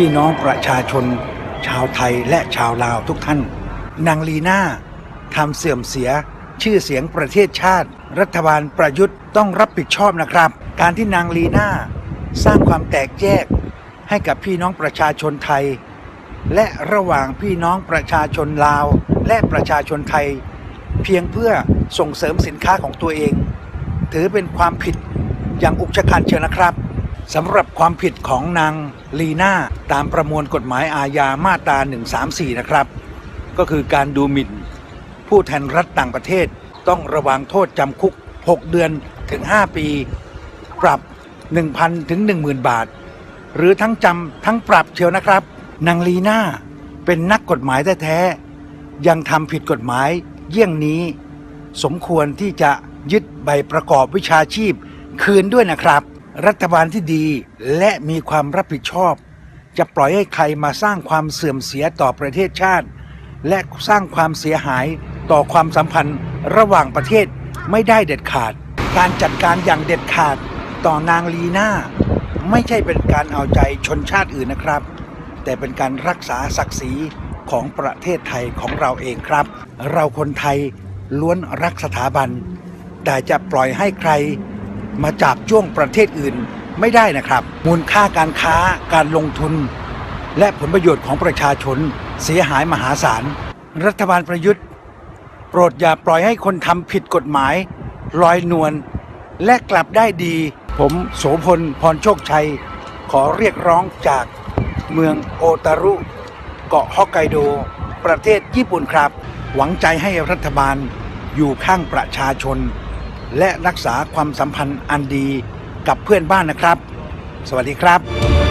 พี่น้องประชาชน ชาวไทยและชาวลาวทุกท่าน นางลีน่าทำเสื่อมเสียชื่อเสียงประเทศชาติ รัฐบาลประยุทธ์ต้องรับผิดชอบนะครับ การที่นางลีน่าสร้างความแตกแยกให้กับพี่น้องประชาชนไทย และระหว่างพี่น้องประชาชนลาว และประชาชนไทย เพียงเพื่อส่งเสริมสินค้าของตัวเอง ถือเป็นความผิดอย่างอุกชะกันเชียวนะครับ สำหรับความผิดของนางลีน่าตามประมวลกฎหมายอาญามาตรา 134 นะครับ ก็คือการดูหมิ่น ผู้แทนรัฐต่างประเทศต้องระวังโทษจำคุก 6 เดือนถึง 5 ปี ปรับ 1,000 ถึง 10,000 บาท หรือทั้งจำทั้งปรับเชียวนะครับ นางลีน่าเป็นนักกฎหมายแท้ๆยังทำผิดกฎหมายเยี่ยงนี้ สมควรที่จะยึดใบประกอบวิชาชีพคืนด้วยนะครับ รัฐบาลที่ดีและมีความรับผิดชอบ จะปล่อยให้ใครมาสร้างความเสื่อมเสียต่อประเทศชาติ และสร้างความเสียหายต่อความสัมพันธ์ระหว่างประเทศไม่ได้เด็ดขาด การจัดการอย่างเด็ดขาดต่อนางลีน่า ไม่ใช่เป็นการเอาใจชนชาติอื่นนะครับ แต่เป็นการรักษาศักดิ์ศรีของประเทศไทยของเราเองครับ เราคนไทยล้วนรักสถาบัน แต่จะปล่อยให้ใคร มาจับจ้วงประเทศอื่นไม่ได้นะครับ มูลค่าการค้าการลงทุน และผลประโยชน์ของประชาชนเสียหายมหาศาล รัฐบาลประยุทธ์ โปรดอย่าปล่อยให้คนทำผิดกฎหมายลอยนวลและกลับได้ดี ผมโสพลพรโชคชัย ขอเรียกร้องจากเมืองโอตารุ เกาะฮอกไกโด ประเทศญี่ปุ่นครับ หวังใจให้รัฐบาลอยู่ข้างประชาชน และรักษาความสัมพันธ์อันดีกับเพื่อนบ้านนะครับ สวัสดีครับ